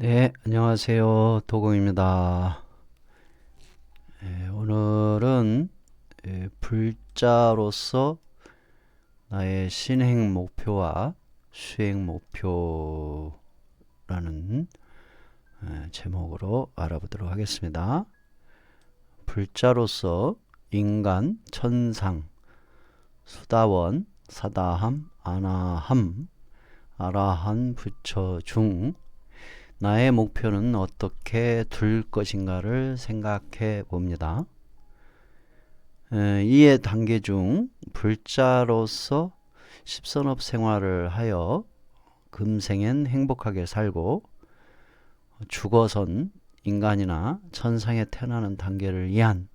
네, 안녕하세요. 도공입니다. 예, 오늘은 예, 불자로서 나의 신행 목표와 수행 목표라는 예, 제목으로 알아보도록 하겠습니다. 불자로서 인간, 천상, 수다원, 사다함, 아나함, 아라한, 부처 중 나의 목표는 어떻게 둘 것인가를 생각해 봅니다. 이의 단계 중 불자로서 십선업 생활을 하여 금생엔 행복하게 살고 죽어선 인간이나 천상에 태어나는 단계를 위한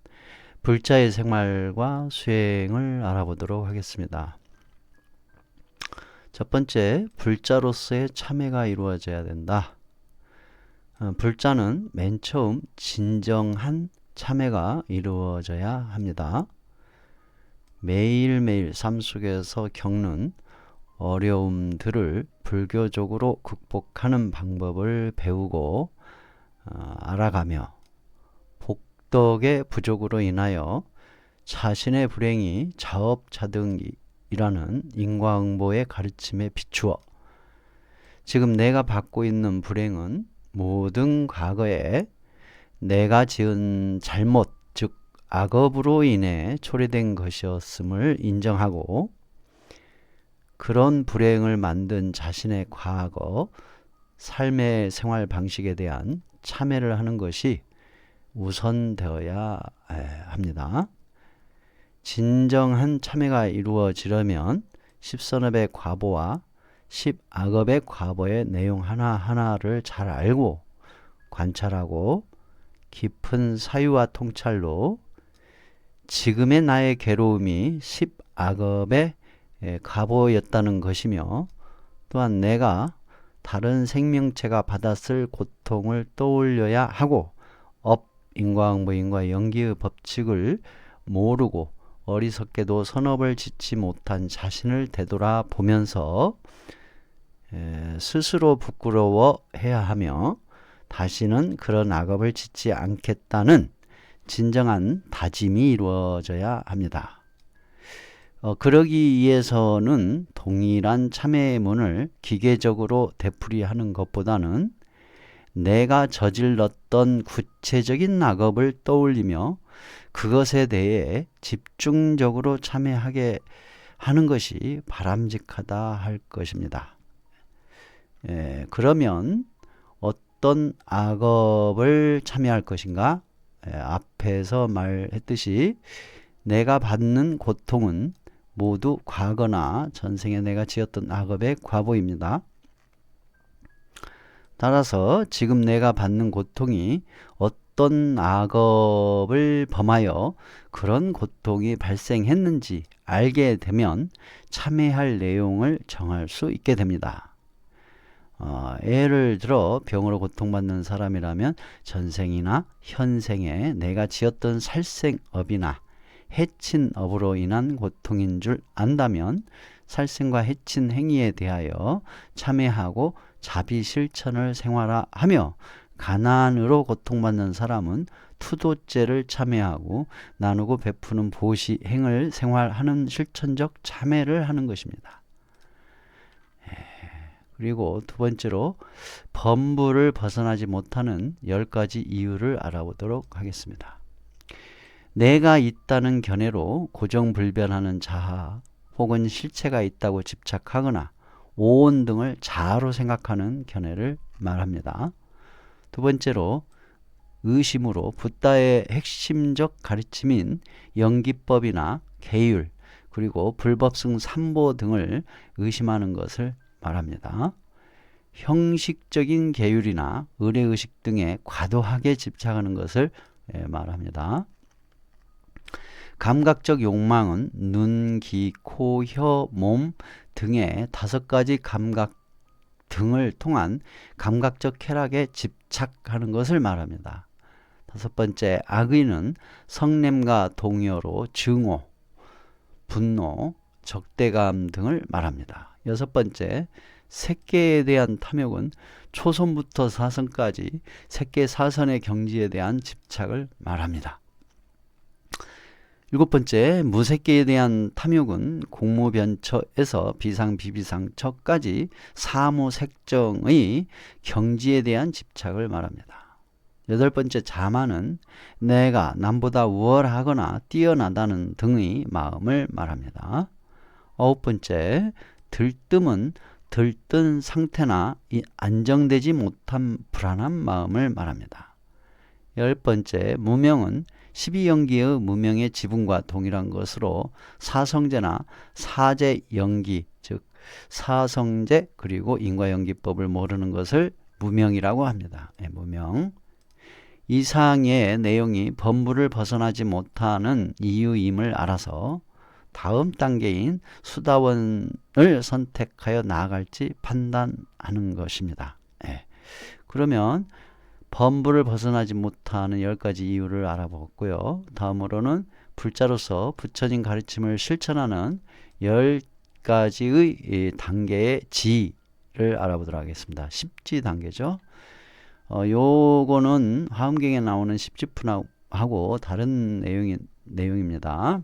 불자의 생활과 수행을 알아보도록 하겠습니다. 첫 번째, 불자로서의 참회가 이루어져야 된다. 어, 불자는 맨 처음 진정한 참회가 이루어져야 합니다. 매일매일 삶 속에서 겪는 어려움들을 불교적으로 극복하는 방법을 배우고 어, 알아가며 복덕의 부족으로 인하여 자신의 불행이 자업자득이라는 인과응보의 가르침에 비추어 지금 내가 받고 있는 불행은 모든 과거에 내가 지은 잘못, 즉 악업으로 인해 초래된 것이었음을 인정하고 그런 불행을 만든 자신의 과거, 삶의 생활 방식에 대한 참회를 하는 것이 우선되어야 합니다. 진정한 참회가 이루어지려면 십선업의 과보와 10악업의 과거의 내용 하나하나를 잘 알고 관찰하고 깊은 사유와 통찰로 지금의 나의 괴로움이 10악업의 과보였다는 것이며 또한 내가 다른 생명체가 받았을 고통을 떠올려야 하고 업, 인과응보인과 연기의 법칙을 모르고 어리석게도 선업을 짓지 못한 자신을 되돌아 보면서 스스로 부끄러워해야 하며 다시는 그런 악업을 짓지 않겠다는 진정한 다짐이 이루어져야 합니다. 어, 그러기 위해서는 동일한 참회의 문을 기계적으로 되풀이하는 것보다는 내가 저질렀던 구체적인 악업을 떠올리며 그것에 대해 집중적으로 참회하게 하는 것이 바람직하다 할 것입니다. 예, 그러면 어떤 악업을 참여할 것인가? 예, 앞에서 말했듯이 내가 받는 고통은 모두 과거나 전생에 내가 지었던 악업의 과보입니다. 따라서 지금 내가 받는 고통이 어떤 악업을 범하여 그런 고통이 발생했는지 알게 되면 참회할 내용을 정할 수 있게 됩니다. 어, 예를 들어 병으로 고통받는 사람이라면 전생이나 현생에 내가 지었던 살생업이나 해친 업으로 인한 고통인 줄 안다면 살생과 해친 행위에 대하여 참회하고 자비 실천을 생활하며 가난으로 고통받는 사람은 투도죄를 참회하고 나누고 베푸는 보시 행을 생활하는 실천적 참회를 하는 것입니다. 그리고 두 번째로 범부를 벗어나지 못하는 열 가지 이유를 알아보도록 하겠습니다. 내가 있다는 견해로 고정불변하는 자아 혹은 실체가 있다고 집착하거나 오온 등을 자아로 생각하는 견해를 말합니다. 두 번째로 의심으로 붓다의 핵심적 가르침인 연기법이나 계율 그리고 불법승 삼보 등을 의심하는 것을 말합니다. 형식적인 계율이나 의례의식 등에 과도하게 집착하는 것을 예, 말합니다. 감각적 욕망은 눈, 귀, 코, 혀, 몸 등의 다섯 가지 감각 등을 통한 감각적 쾌락에 집착하는 것을 말합니다. 다섯 번째, 악의는 성냄과 동요로 증오, 분노, 적대감 등을 말합니다. 여섯 번째, 색계에 대한 탐욕은 초선부터 사선까지 색계 사선의 경지에 대한 집착을 말합니다. 일곱 번째, 무색계에 대한 탐욕은 공모변처에서 비상비비상처까지 사무색정의 경지에 대한 집착을 말합니다. 여덟 번째, 자만은 내가 남보다 우월하거나 뛰어나다는 등의 마음을 말합니다. 아홉 번째, 들뜸은 들뜬 상태나 안정되지 못한 불안한 마음을 말합니다. 열 번째, 무명은 12연기의 무명의 지분과 동일한 것으로 사성제나 사제연기 즉 사성제 그리고 인과연기법을 모르는 것을 무명이라고 합니다. 네, 무명. 이상의 내용이 범부를 벗어나지 못하는 이유임을 알아서 다음 단계인 수다원을 선택하여 나아갈지 판단하는 것입니다. 네. 그러면 범부를 벗어나지 못하는 열 가지 이유를 알아보았고요. 다음으로는 불자로서 부처님 가르침을 실천하는 열 가지의 단계의 지를 알아보도록 하겠습니다. 십지 단계죠. 어, 요거는 화엄경에 나오는 십지푼하고 다른 내용이, 내용입니다.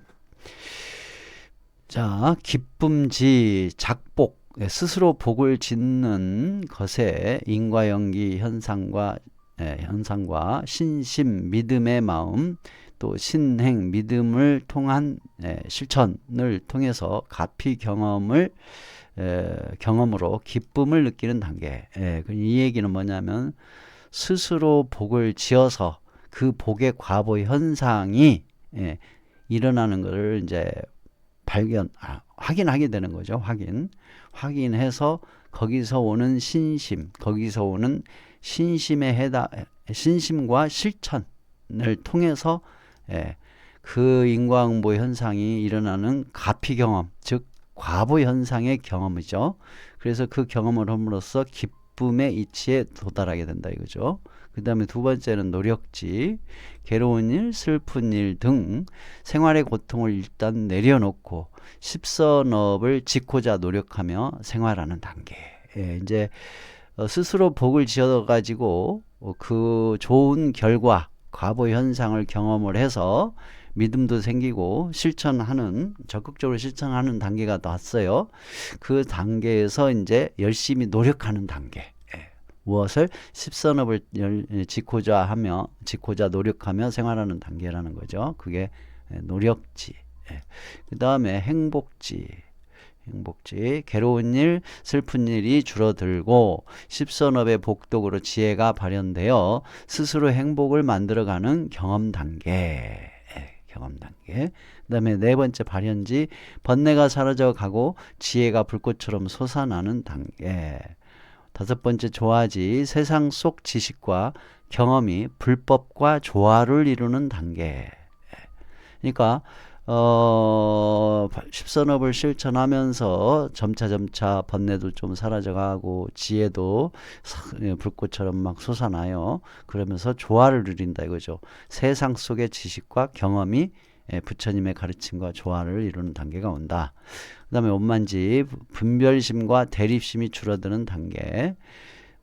자, 기쁨지, 작복, 스스로 복을 짓는 것에 인과연기 현상과 예, 현상과 신심, 믿음의 마음, 또 신행, 믿음을 통한 예, 실천을 통해서 가피 경험을 에, 경험으로 기쁨을 느끼는 단계. 예, 그이 얘기는 뭐냐면 스스로 복을 지어서 그 복의 과보 현상이 예, 일어나는 것을 이제 발견, 아, 확인하게 되는 거죠. 확인. 확인해서 거기서 오는 신심, 거기서 오는 신심에 해당 신심과 실천을 통해서 예, 그 인과응보 현상이 일어나는 가피 경험, 즉 과보 현상의 경험이죠. 그래서 그 경험을 함으로써 기쁨의 이치에 도달하게 된다 이거죠. 그 다음에 두 번째는 노력지, 괴로운 일, 슬픈 일 등 생활의 고통을 일단 내려놓고 십선업을 짓고자 노력하며 생활하는 단계. 예, 이제 어, 스스로 복을 지어 가지고 어, 그 좋은 결과 과보 현상을 경험을 해서 믿음도 생기고 실천하는 적극적으로 실천하는 단계가 왔어요. 그 단계에서 이제 열심히 노력하는 단계. 예. 무엇을 십선업을 짓고자 하며 짓고자 노력하며 생활하는 단계라는 거죠. 그게 노력지. 예. 그 다음에 행복지. 행복지, 괴로운 일, 슬픈 일이 줄어들고 십선업의 복덕으로 지혜가 발현되어 스스로 행복을 만들어가는 경험 단계. 예, 경험 단계. 그 다음에 네 번째 발현지, 번뇌가 사라져 가고 지혜가 불꽃처럼 솟아나는 단계. 다섯 번째 조화지, 세상 속 지식과 경험이 불법과 조화를 이루는 단계. 예. 그러니까 어, 십선업을 실천하면서 점차 점차 번뇌도 좀 사라져가고 지혜도 예, 불꽃처럼 막 솟아나요. 그러면서 조화를 누린다 이거죠. 세상 속의 지식과 경험이 예, 부처님의 가르침과 조화를 이루는 단계가 온다. 그 다음에 원만지 분별심과 대립심이 줄어드는 단계.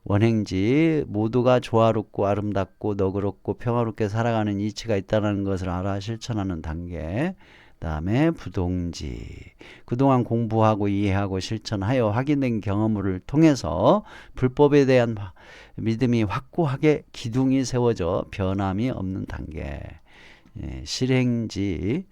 원행지 모두가 조화롭고 아름답고 너그럽고 평화롭게 살아가는 이치가 있다는 것을 알아 실천하는 단계. 다음에 부동지. 그동안 공부하고 이해하고 실천하여 확인된 경험을 통해서 불법에 대한 믿음이 확고하게 기둥이 세워져 변함이 없는 단계. 예, 실행지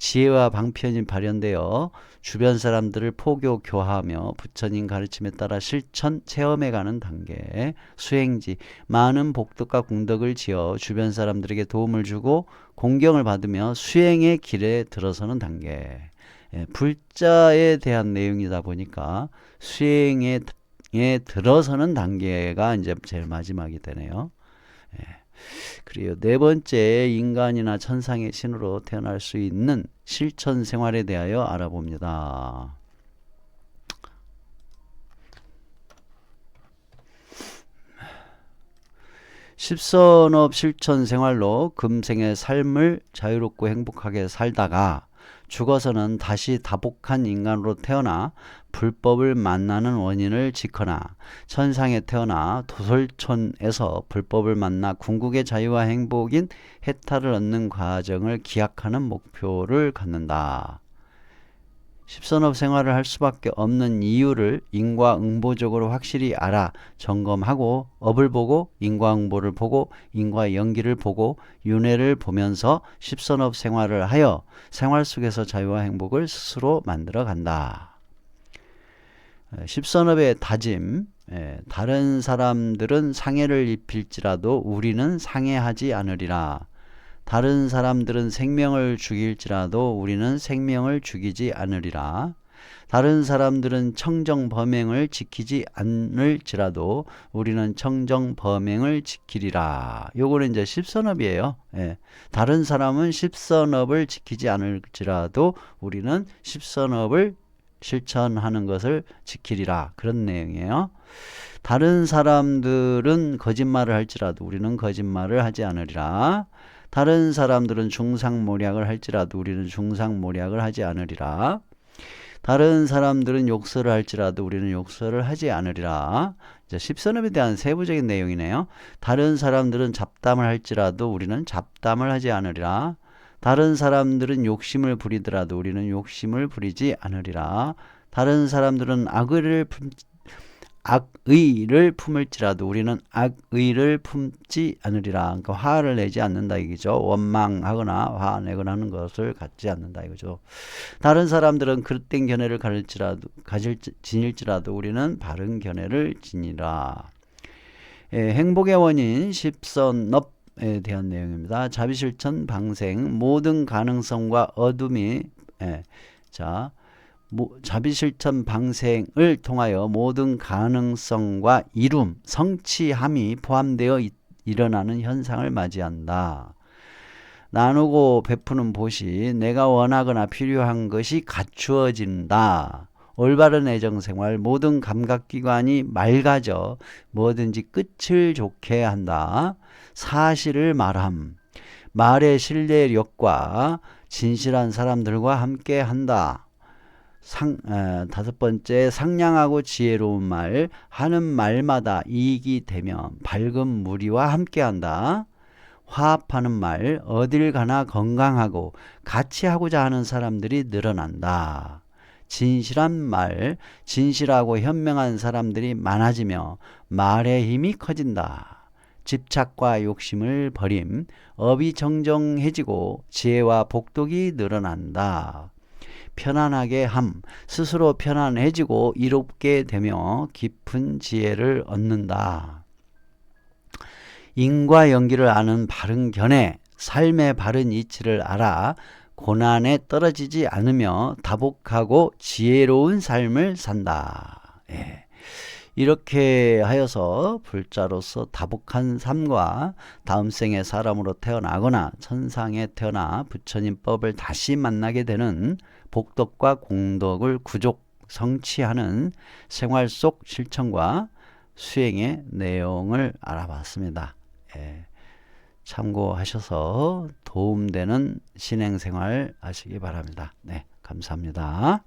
지혜와 방편이 발현되어 주변 사람들을 포교 교화하며 부처님 가르침에 따라 실천 체험해가는 단계 수행지 많은 복덕과 공덕을 지어 주변 사람들에게 도움을 주고 공경을 받으며 수행의 길에 들어서는 단계 예, 불자에 대한 내용이다 보니까 수행에 들어서는 단계가 이제 제일 마지막이 되네요. 예. 그리고 네 번째 인간이나 천상의 신으로 태어날 수 있는 실천 생활에 대하여 알아봅니다. 십선업 실천 생활로 금생의 삶을 자유롭고 행복하게 살다가 죽어서는 다시 다복한 인간으로 태어나 불법을 만나는 원인을 짓거나 천상에 태어나 도솔촌에서 불법을 만나 궁극의 자유와 행복인 해탈을 얻는 과정을 기약하는 목표를 갖는다. 십선업 생활을 할 수밖에 없는 이유를 인과응보적으로 확실히 알아 점검하고 업을 보고 인과응보를 보고 인과 연기를 보고 윤회를 보면서 십선업 생활을 하여 생활 속에서 자유와 행복을 스스로 만들어 간다. 에, 십선업의 다짐 에, 다른 사람들은 상해를 입힐지라도 우리는 상해하지 않으리라. 다른 사람들은 생명을 죽일지라도 우리는 생명을 죽이지 않으리라. 다른 사람들은 청정 범행을 지키지 않을지라도 우리는 청정 범행을 지키리라. 요거는 이제 십선업이에요. 예. 다른 사람은 십선업을 지키지 않을지라도 우리는 십선업을 실천하는 것을 지키리라. 그런 내용이에요. 다른 사람들은 거짓말을 할지라도 우리는 거짓말을 하지 않으리라. 다른 사람들은 중상모략을 할지라도 우리는 중상모략을 하지 않으리라. 다른 사람들은 욕설을 할지라도 우리는 욕설을 하지 않으리라. 이제 십선업에 대한 세부적인 내용이네요. 다른 사람들은 잡담을 할지라도 우리는 잡담을 하지 않으리라. 다른 사람들은 욕심을 부리더라도 우리는 욕심을 부리지 않으리라. 다른 사람들은 악의를 품, 악의를 품을지라도 우리는 악의를 품지 않으리라. 그러니까 화를 내지 않는다 이거죠. 원망하거나 화내거나 하는 것을 갖지 않는다 이거죠. 다른 사람들은 그릇된 견해를 가질지라도 가질 지닐지라도 우리는 바른 견해를 지니라. 예, 행복의 원인 십선업 에 대한 내용입니다. 자비실천 방생 모든 가능성과 어둠이 예, 자 자비 실천 방생을 통하여 모든 가능성과 이룸, 성취함이 포함되어 일어나는 현상을 맞이한다. 나누고 베푸는 보시 내가 원하거나 필요한 것이 갖추어진다. 올바른 애정 생활 모든 감각 기관이 맑아져 뭐든지 끝을 좋게 한다. 사실을 말함. 말의 신뢰력과 진실한 사람들과 함께 한다. 상, 에, 다섯 번째 상냥하고 지혜로운 말 하는 말마다 이익이 되며 밝은 무리와 함께한다. 화합하는 말 어딜 가나 건강하고 같이 하고자 하는 사람들이 늘어난다. 진실한 말 진실하고 현명한 사람들이 많아지며 말의 힘이 커진다. 집착과 욕심을 버림 업이 정정해지고 지혜와 복덕이 늘어난다. 편안하게 함, 스스로 편안해지고 이롭게 되며 깊은 지혜를 얻는다. 인과 연기를 아는 바른 견해, 삶의 바른 이치를 알아 고난에 떨어지지 않으며 다복하고 지혜로운 삶을 산다. 예. 이렇게 하여서 불자로서 다복한 삶과 다음 생에 사람으로 태어나거나 천상에 태어나 부처님 법을 다시 만나게 되는 복덕과 공덕을 구족 성취하는 생활 속 실천과 수행의 내용을 알아봤습니다. 예, 참고하셔서 도움되는 신행생활 하시기 바랍니다. 네, 감사합니다.